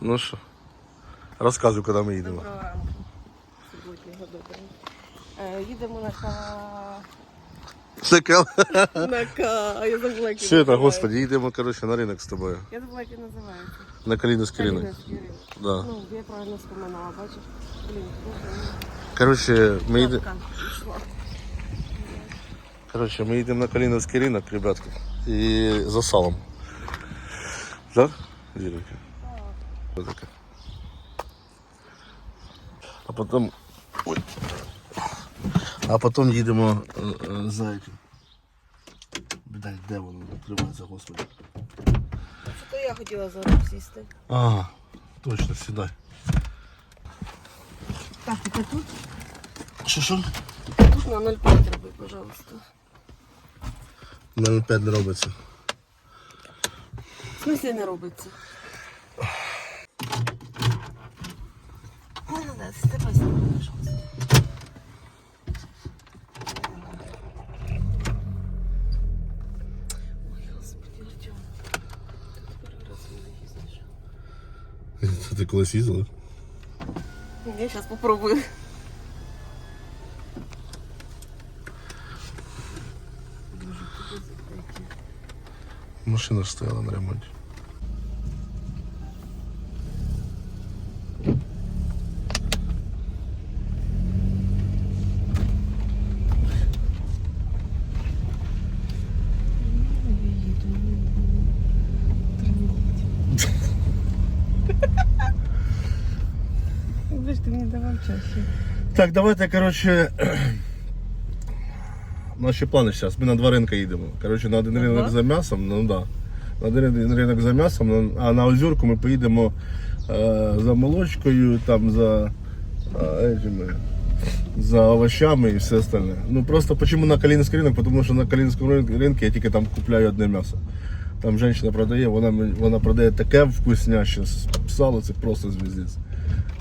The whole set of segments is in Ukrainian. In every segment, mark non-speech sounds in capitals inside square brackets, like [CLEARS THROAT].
Ну що, розказуй, куди ми їдемо. Доброго ранку. Суботнього доброго. Е, їдемо на ка... На ка... А я забула, як він Все це, господи, їдемо, коротше, на ринок з тобою. Я забула, як він називається. На Каліновський ринок. Да. Ну, я правильно вспоминала, бачиш? Блін, Коротше, ми їдемо. Коротше, ми їдемо на Каліновський ринок, ребятки. І за салом. Так? Що таке? А потім. Ой. А потім їдемо е, е, за этим. Блядь, де воно відкривається, господи. Це то я хотіла за руль сісти. А, точно, сідай. Так, ти тут? Що що? Тут на 0,5 роби, пожалуйста. На 5 не робиться. В смысле не робиться? Перший раз в мене їздиш. Це ти колись їздила? Я сейчас попробую. Боже, куди зайти? Машина ж стояла на ремонті. Ви ж ти мені давав чаще. Так, давайте, коротше. [CLEARS THROAT] Наші плани зараз. Ми на два ринки їдемо. Коротше, на один ринок за м'ясом, ну да. На один ринок за м'ясом, а на озерку ми поїдемо е, за молочкою, там за, е, за овощами і все остальне. Ну просто почему на Калининский ринок? Тому що на Калининському ринку я тільки там купляю одне м'ясо. Там жінка продає, вона, вона продає таке вкусняще сало, це просто звіздець.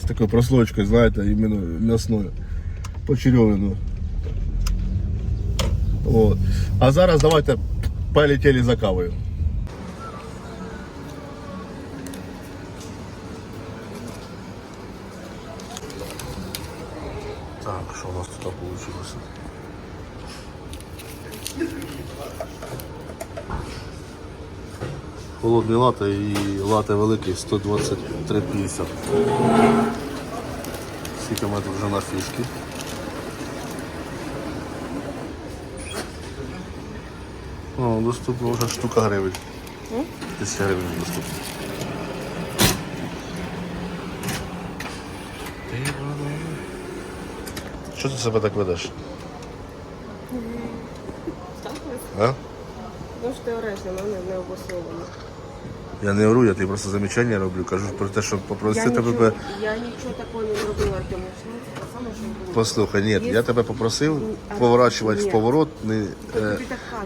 З такою прослойкою, знаєте, іменно м'ясною. Почерьовину. От. А зараз давайте полетіли за кавою. Так, що у нас тут вийшло? Холодний лате і лате великий 123,50. Скільки ми тут вже на фішки. О, доступно вже штука гривень. Тисяча гривень доступно. Що ти себе так ведеш? Так, А? ну ж ти ореш, вона не, обоснована. Я не ору, я тобі просто замічання роблю. Кажу про те, що Я попросити нічого, тебе. я нічого такого не. Ну, саме, що. Послухай, ні, я тебе попросив поворачувати в поворот, не, е,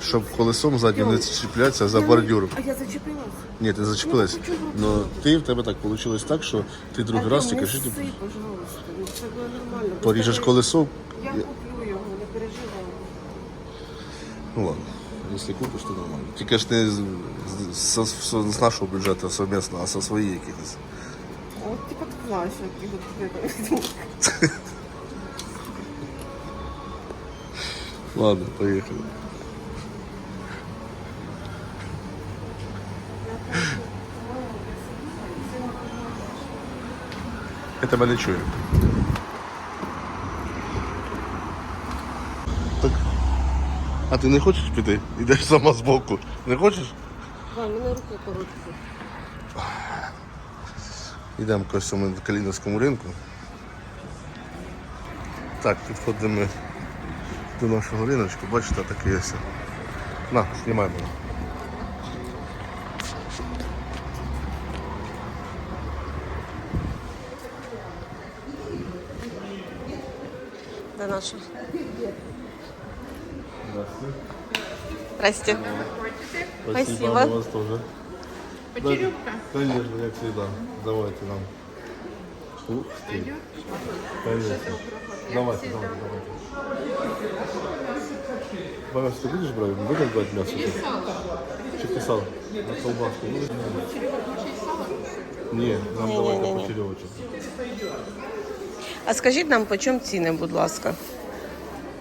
щоб колесом ззаді не чіплятися за бордюр. А я зачепилась. Ні, ти зачепилась. Ну, Ну ти? в тебе так вийшло так, що ти другий раз тільки що ти пожалуйста. Ну, це було нормально. поріжеш колесо. Я куплю його, не переживай. Ну ладно, якщо купиш, то нормально. Тільки ж не з, з, з, з нашого бюджету совмісно, а со своїх якихось. От ти підклався, як його Ладно, поїхали. Я тебе А ти не хочеш піти? Ідеш сама збоку. Не хочеш? Вань, мене руки короткі. Йдемо когось на Каліновському ринку. Так, підходимо ми до нашого риночку, бачите, такий ось. На, знімай мене. Де наша? Здрасте. Спасибо. Спасибо. Вас тоже. Почерюбка? Конечно, як всегда. Давайте нам. Ух ты. Конечно. Давайте, давайте, давайте. Бараш, ты будешь брать? Будешь брать мясо? Чи ти сало? На колбаску. Ні, нам давайте по черевочку. А скажіть нам, по чому ціни, будь ласка?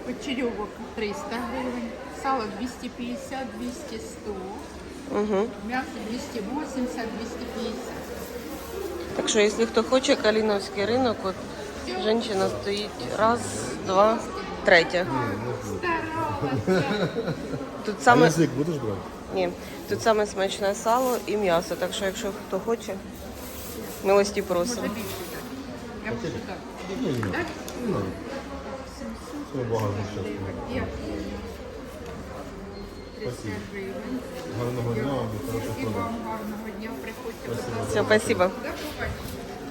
Почерьовок 300 гривень, сало 250, 200, 100, Угу. м'ясо 280, 250. Так що, якщо хто хоче, Каліновський ринок, от жінка стоїть раз, два, третя. Тут А саме язик будеш брати? ні, тут саме смачне сало і м'ясо. Так що, якщо хто хоче, милості просимо. Більше. Я буду так. Ні, ні. Так? Це багато Є. 300 гривень. Гарного дня, І вам гарного дня. Приходьте. Все, спасибо.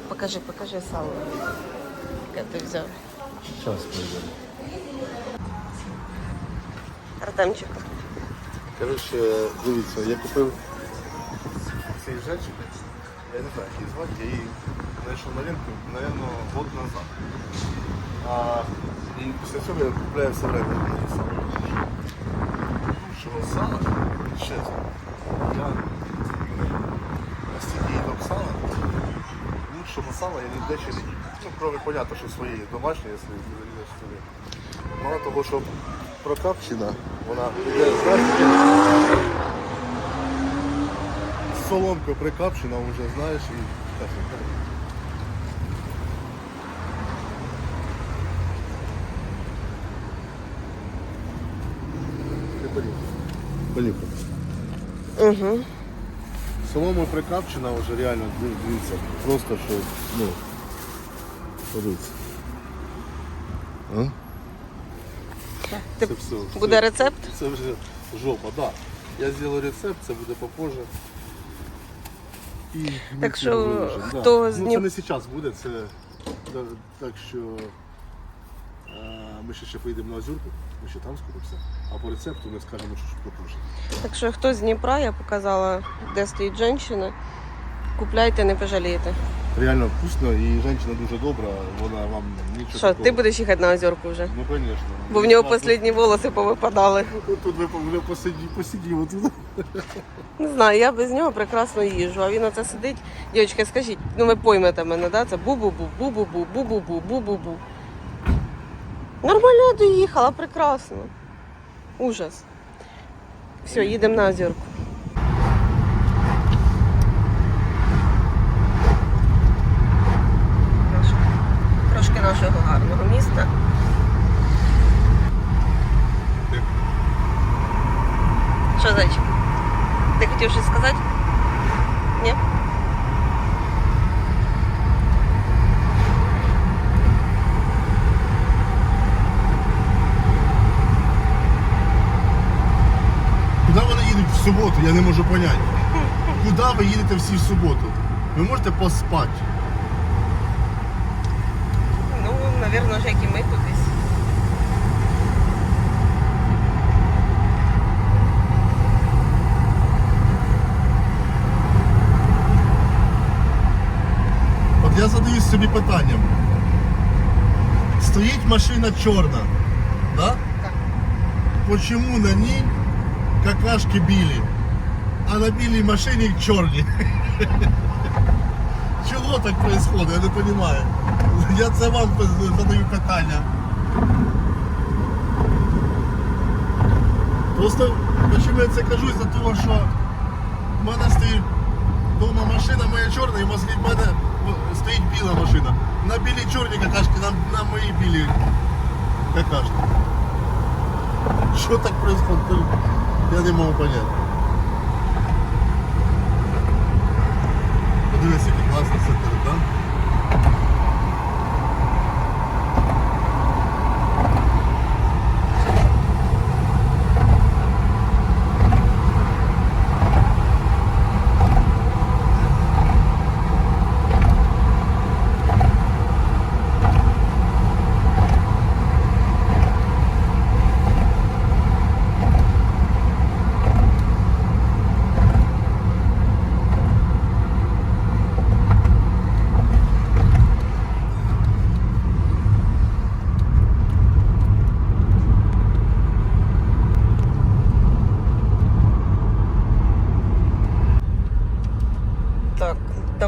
Покажи, покажи сало. Яке ти взяв. Зараз прийдемо. Артемчик. Коротше, дивіться, я купив цей жечик. Я не знаю, як її звати, я її знайшов на ринку, напевно, год назад. А і після цього я купляю все время. Ну, що сало, чесно, я настільки їдом сала, на сало я ніде ще не їв. Ну, кроме понятно, що свої домашні, якщо не собі. Мало того, що прокапчена, вона йде знаєш, з соломкою прикапчена, вже знаєш і так. Поїхав. Угу. Соломою прикапчена вже реально, див- дивіться, просто що, ну, подивіться. А? Ти- Це все. Буде Це- рецепт? Це вже жопа, так. Да. Я зроблю рецепт, це буде попозже. І Так що, виложимо, хто да. з Ну, це не зараз буде, це да, так що е, ми ще, ще поїдемо на Озюрку, ми ще там скупимося, а по рецепту ми скажемо, що попозже. Так що хто з Дніпра, я показала, де стоїть жінка. Купляйте, не пожалієте. Реально вкусно і жінка дуже добра, вона вам нічого. Що, ти будеш їхати на озерку вже? Ну, звісно. Бо в нього останні волоси повипадали. [LAUGHS] Тут ви вже посидів, посидів отут. Не знаю, я без нього прекрасно їжджу, а він оце сидить. Дівчатка, скажіть, ну ви поймете мене, да? Це бу-бу-бу, бу-бу-бу, бу-бу-бу, бу-бу-бу. Нормально я доїхала, прекрасно. Ужас. Все, їдемо на озерку. Трошки нашого гарного міста. Що, зайчик? Ти хотів щось сказати? Ні? Куди вони їдуть в суботу, я не можу зрозуміти. Куди ви їдете всі в суботу? Ви можете поспати. Ну, напевно, ж як і ми кудись. От я задаюсь собі питанням. Стоїть машина чорна, да? Так. Почому на ній какашки білі, а на білій машині чорні? Чого так відбувається? Я не розумію. Я це вам задаю питання. Просто чому я це кажу за того, що в мене стоїть вдома машина моя чорна і возле мене о, стоїть біла машина. На білій чорні какашки, на, на моїй білій какашки. Що так происходит? Я не можу поняти. Подивись, який класний сектор, так?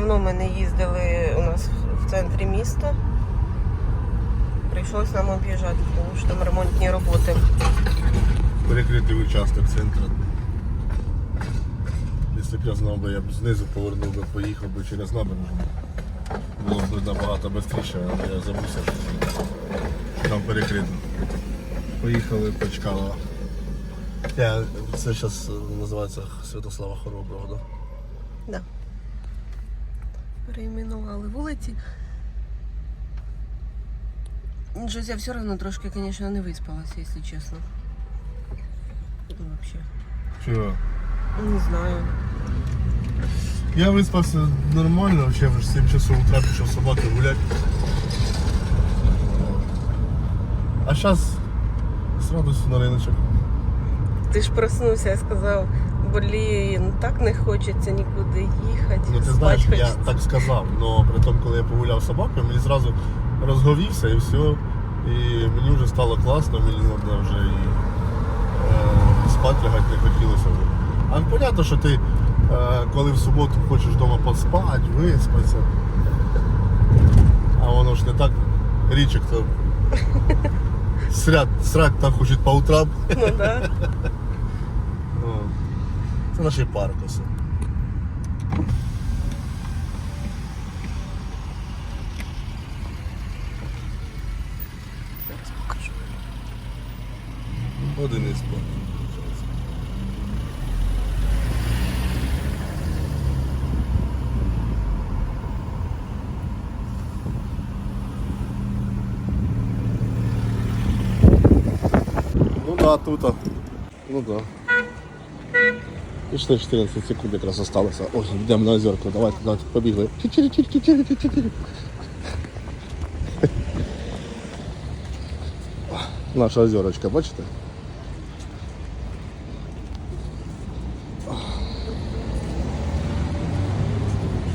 Давно ми не їздили у нас в центрі міста. Прийшлось нам об'їжджати, тому що там ремонтні роботи. Перекритий участок центру. Якщо б я знав би, я б знизу повернув би, поїхав би через набережну. Було б набагато швидше, але я забувся, що там перекрито. Поїхали по Чкалова. Я, це зараз називається Святослава Хороброго, так? Да. Перейменували вулиці. Щось я все одно трошки, звісно, не виспалася, якщо чесно. Ну, Вообще. Чого? Не знаю. Я виспався нормально, вообще вже 7 часов утра пішов собаки гуляти. А зараз з радостю на риночок. Ти ж проснувся і сказав, блін, так не хочеться нікуди їхати. Ну ти знаєш, я так сказав, але при тому, коли я погуляв з собакою, мені зразу розговівся і все. І мені вже стало класно, мені треба вже і е, спати лягати не хотілося вже. А понятно, що ти, е, коли в суботу хочеш вдома поспати, виспатися. А воно ж не так річок то срать, [LAUGHS] срать так хочуть по утрам. Ну, да. [LAUGHS] О, Це наш парк усе. Один із парків. Ну да, тут. Ну да. Пішли 14 секунд якраз осталося. Ось, йдемо на озерко. Давайте, давайте, побігли. Чі-чі-чі-чі-чі-чі-чі. Наша озерочка, бачите?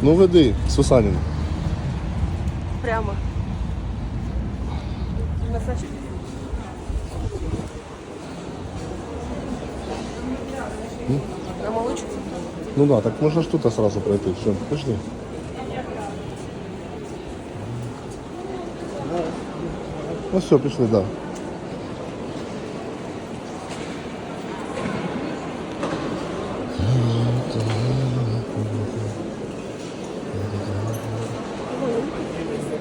Ну веди, Сусанін. Прямо. Масаж. На молочку? Ну да, так можна ж тут сразу пройти. Все, пішли. Ну все, пішли, да.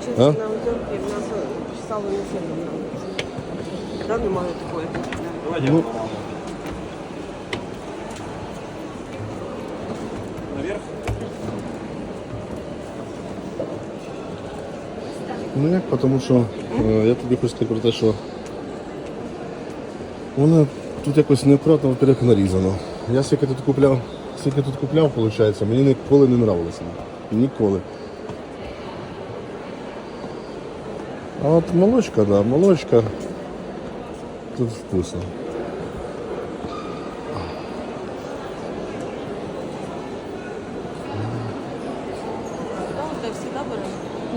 Чесно, А? на озерці в нас сало не сильно нравиться. Да, немає такої. Ну, Ну як, тому що е, я тобі хочу сказати про те, що воно тут якось неаккуратно, во-первых, нарізано. Я скільки тут купляв, скільки тут купляв, виходить, мені ніколи не нравилося. Ніколи. А от молочка, да, молочка тут вкусно.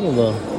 Ну да.